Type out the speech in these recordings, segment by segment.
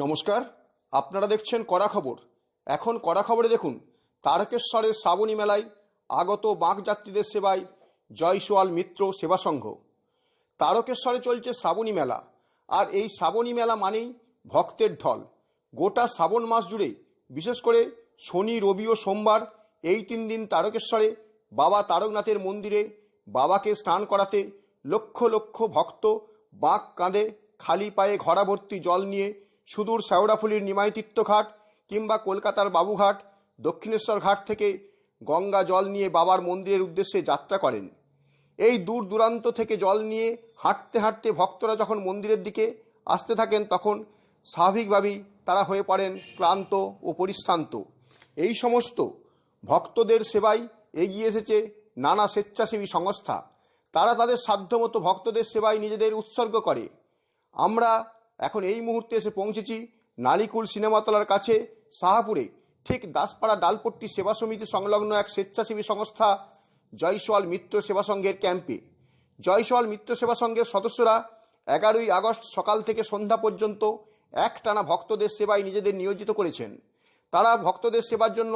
নমস্কার, আপনারা দেখছেন কড়া খবর। এখন কড়া খবরে দেখুন তারকেশ্বরের শ্রাবণী মেলায় আগত বাঁক যাত্রীদের সেবায় জয়সোয়াল মিত্র সেবা সংঘ। তারকেশ্বরে চলছে শ্রাবণী মেলা, আর এই শ্রাবণী মেলা মানেই ভক্তের ঢল। গোটা শ্রাবণ মাস জুড়ে, বিশেষ করে শনি, রবি ও সোমবার, এই তিন দিন তারকেশ্বরে বাবা তারকনাথের মন্দিরে বাবাকে স্নান করাতে লক্ষ লক্ষ ভক্ত বাঁক কাঁধে খালি পায়ে ঘরা ভর্তি জল নিয়ে সুদূর শেওড়াফুলির নিমাইতীর্থ ঘাট কিংবা কলকাতার বাবুঘাট, দক্ষিণেশ্বর ঘাট থেকে গঙ্গা জল নিয়ে বাবার মন্দিরের উদ্দেশ্যে যাত্রা করেন। এই দূর দূরান্ত থেকে জল নিয়ে হাঁটতে হাঁটতে ভক্তরা যখন মন্দিরের দিকে আসতে থাকেন, তখন স্বাভাবিকভাবেই তারা হয়ে পড়েন ক্লান্ত ও পরিশ্রান্ত। এই সমস্ত ভক্তদের সেবায় এগিয়ে এসেছে নানা স্বেচ্ছাসেবী সংস্থা। তারা তাদের সাধ্যমতো ভক্তদের সেবায় নিজেদের উৎসর্গ করে। আমরা এখন এই মুহূর্তে এসে পৌঁছেছি নালিকুল সিনেমাতলার কাছে, শাহাপুরে। ঠিক দাসপাড়া ডালপট্টি সেবা সমিতি সংলগ্ন এক স্বেচ্ছাসেবী সংস্থা, জয়সওয়াল মিত্র সেবা সংঘের ক্যাম্পে। জয়সওয়াল মিত্র সেবা সংঘের সদস্যরা এগারোই আগস্ট সকাল থেকে সন্ধ্যা পর্যন্ত একটানা ভক্তদের সেবায় নিজেদের নিয়োজিত করেছেন। তারা ভক্তদের সেবার জন্য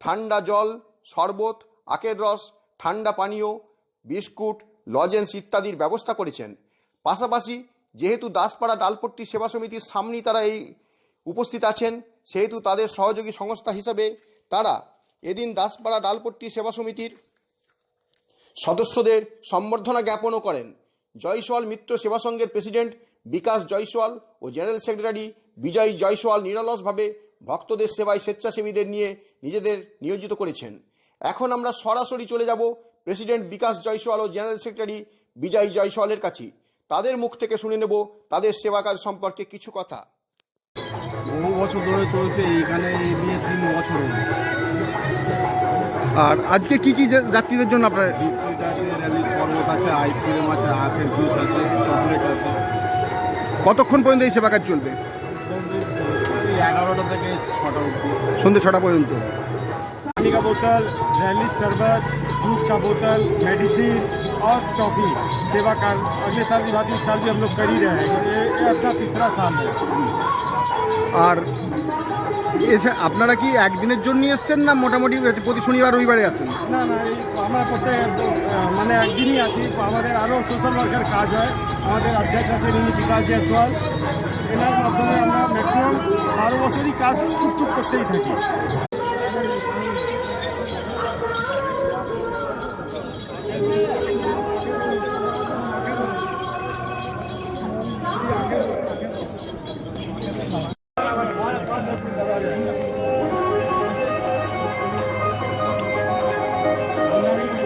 ঠান্ডা জল, শরবত, আখের রস, ঠান্ডা পানীয়, বিস্কুট, লজেন্স ইত্যাদির ব্যবস্থা করেছেন। পাশাপাশি যেহেতু দাসপাড়া ডালপট্টি সেবা সমিতির সামনেই তারা এই উপস্থিত আছেন, সেহেতু তাদের সহযোগী সংস্থা হিসাবে তারা এদিন দাসপাড়া ডালপট্টি সেবা সমিতির সদস্যদের সম্বর্ধনা জ্ঞাপনও করেন। জয়সওয়াল মিত্র সেবা সংঘের প্রেসিডেন্ট বিকাশ জয়সওয়াল ও জেনারেল সেক্রেটারি বিজয় জয়সওয়াল নিরলসভাবে ভক্তদের সেবায় স্বেচ্ছাসেবীদের নিয়ে নিজেদের নিয়োজিত করেছেন। এখন আমরা সরাসরি চলে যাব প্রেসিডেন্ট বিকাশ জয়সওয়াল ও জেনারেল সেক্রেটারি বিজয় জয়সওয়ালের কাছে। তাদের মুখ থেকে শুনে নেব তাদের সেবা কাজ সম্পর্কে কিছু কথা। বহু বছর ধরে চলছে এইখানে এই তিন বছর। আর আজকে কি কি যাত্রীদের জন্য আপনার বিস্কুট আছে শরবত আছে আইসক্রিম আছে আখের জুস আছে চকলেট আছে। কতক্ষণ পর্যন্ত এই সেবা কাজ চলবে এগারোটা থেকে ছটা অব্দি সন্ধ্যে ছটা পর্যন্ত। পানি কা বোতল র্যালির শরবত জুস কা বোতল মেডিসিন और टॉफी सेवा कार्य अगले साल की बात इस साल भी हम लोग कर ही रहे हैं ये ये अपना तीसरा साल है আর এসে আপনারা কি একদিনের জন্য এসছেন না মোটামুটি প্রতি শনিবার রবিবারে আসেন না না এই আমরা প্রত্যেক আহ, মানে একদিনই আছি আমাদের আরও সোশ্যাল ওয়ার্কের কাজ হয় আমাদের অধ্যক্ষ আছেন ইনি বিকাশ জয়সওয়াল এনার মাধ্যমে আমরা ম্যাক্সিমাম বারো বছরই কাজ টুকটুক করতেই থাকি Thank you.